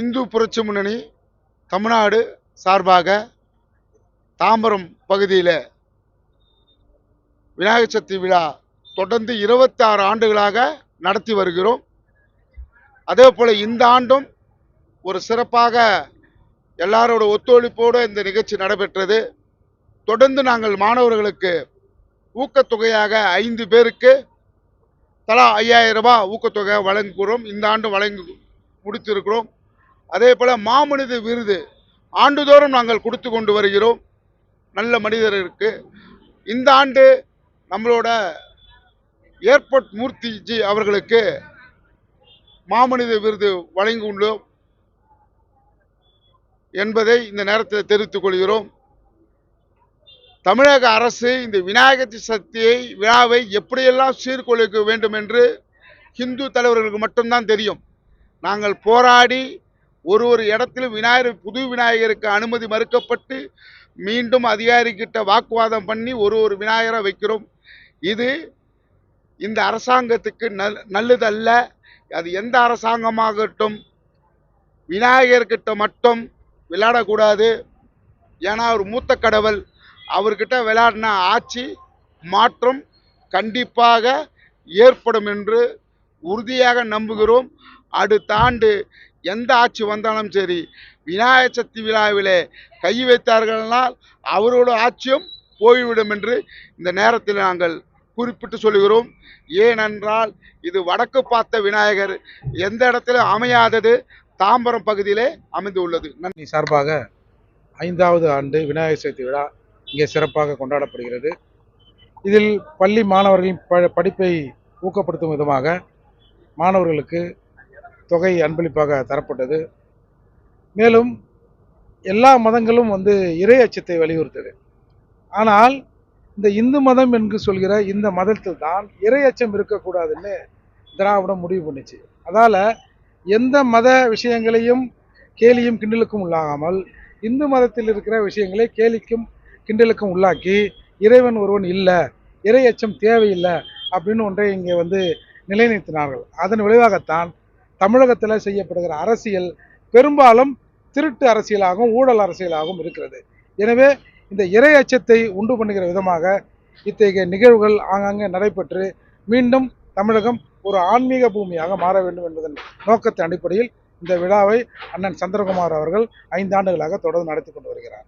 இந்து புரட்சி முன்னணி தமிழ்நாடு சார்பாக தாம்பரம் பகுதியில் விநாயகர் சதுர்த்தி விழா தொடர்ந்து இருபத்தி ஆறு ஆண்டுகளாக நடத்தி வருகிறோம். அதே போல் இந்த ஆண்டும் ஒரு சிறப்பாக எல்லாரோட ஒத்துழைப்போடு இந்த நிகழ்ச்சி நடைபெற்றது. தொடர்ந்து நாங்கள் மாணவர்களுக்கு ஊக்கத்தொகையாக ஐந்து பேருக்கு தலா ஐயாயிரம் ரூபாய் ஊக்கத்தொகை வழங்குகிறோம். இந்த ஆண்டு வழங்கி முடித்திருக்கிறோம். அதே போல் மாமனித விருது ஆண்டுதோறும் நாங்கள் கொடுத்து கொண்டு வருகிறோம். நல்ல மனிதருக்கு இந்த ஆண்டு நம்மளோட ஏர்போர்ட் மூர்த்திஜி அவர்களுக்கு மாமனித விருது வழங்கியுள்ளோம் என்பதை இந்த நேரத்தில் தெரிவித்துக் கொள்கிறோம். தமிழக அரசு இந்த விநாயகர் சக்தியை விழாவை எப்படியெல்லாம் சீர்குலைக்க வேண்டும் என்று ஹிந்து தலைவர்களுக்கு மட்டும்தான் தெரியும். நாங்கள் போராடி ஒரு ஒரு இடத்திலும் விநாயகர் புது விநாயகருக்கு அனுமதி மறுக்கப்பட்டு மீண்டும் அதிகாரிக்கிட்ட வாக்குவாதம் பண்ணி ஒரு ஒரு விநாயகரை வைக்கிறோம். இது இந்த அரசாங்கத்துக்கு நல் நல்லதல்ல. அது எந்த அரசாங்கமாகட்டும் விநாயகர்கிட்ட மட்டும் விளையாடக்கூடாது. ஏன்னா அவர் மூத்த கடவுள். அவர்கிட்ட விளையாடின ஆட்சி மாற்றம் கண்டிப்பாக ஏற்படும் என்று உறுதியாக நம்புகிறோம். அடுத்த ஆண்டு எந்த ஆட்சி வந்தாலும் சரி விநாயகர் சதுர்த்தி விழாவிலே கை வைத்தார்கள்னால் அவரோட ஆட்சியும் போய்விடும் என்று இந்த நேரத்தில் நாங்கள் குறிப்பிட்டு சொல்கிறோம் ஏனென்றால் இது வடக்கு பார்த்த விநாயகர் எந்த இடத்திலும் அமையாதது தாம்பரம் பகுதியிலே அமைந்துள்ளது நன்றி சார்பாக ஐந்தாவது ஆண்டு விநாயகர் சதுர்த்தி விழா இங்கே சிறப்பாக கொண்டாடப்படுகிறது. இதில் பள்ளி மாணவர்களின் ப படிப்பை ஊக்கப்படுத்தும் விதமாக மாணவர்களுக்கு தொகை அன்பளிப்பாக தரப்பட்டது. மேலும் எல்லா மதங்களும் வந்து இறை அச்சத்தை வலியுறுத்தது. ஆனால் இந்த இந்து மதம் என்று சொல்கிற இந்த மதத்தில் தான் இறை அச்சம் இருக்கக்கூடாதுன்னு திராவிடம் முடிவு பண்ணுச்சு. அதால் எந்த மத விஷயங்களையும் கேலியும் கிண்டலுக்கும் உள்ளாகாமல் இந்து மதத்தில் இருக்கிற விஷயங்களை கேலிக்கும் கிண்டலுக்கும் உள்ளாக்கி இறைவன் ஒருவன் இல்லை இறை அச்சம் தேவையில்லை அப்படின்னு ஒன்றை இங்கே வந்து நிலைநிறுத்தினார்கள். அதன் விளைவாகத்தான் தமிழகத்தில் செய்யப்படுகிற அரசியல் பெரும்பாலும் திருட்டு அரசியலாகவும் ஊழல் அரசியலாகவும் இருக்கிறது. எனவே இந்த இறை அச்சத்தை உண்டு பண்ணுகிற விதமாக இத்தகைய நிகழ்வுகள் ஆங்காங்கே நடைபெற்று மீண்டும் தமிழகம் ஒரு ஆன்மீக பூமியாக மாற வேண்டும் என்பதன் நோக்கத்தின் அடிப்படையில் இந்த விழாவை அண்ணன் சந்திரகுமார் அவர்கள் ஐந்தாண்டுகளாக தொடர்ந்து நடத்தி கொண்டு வருகிறார்.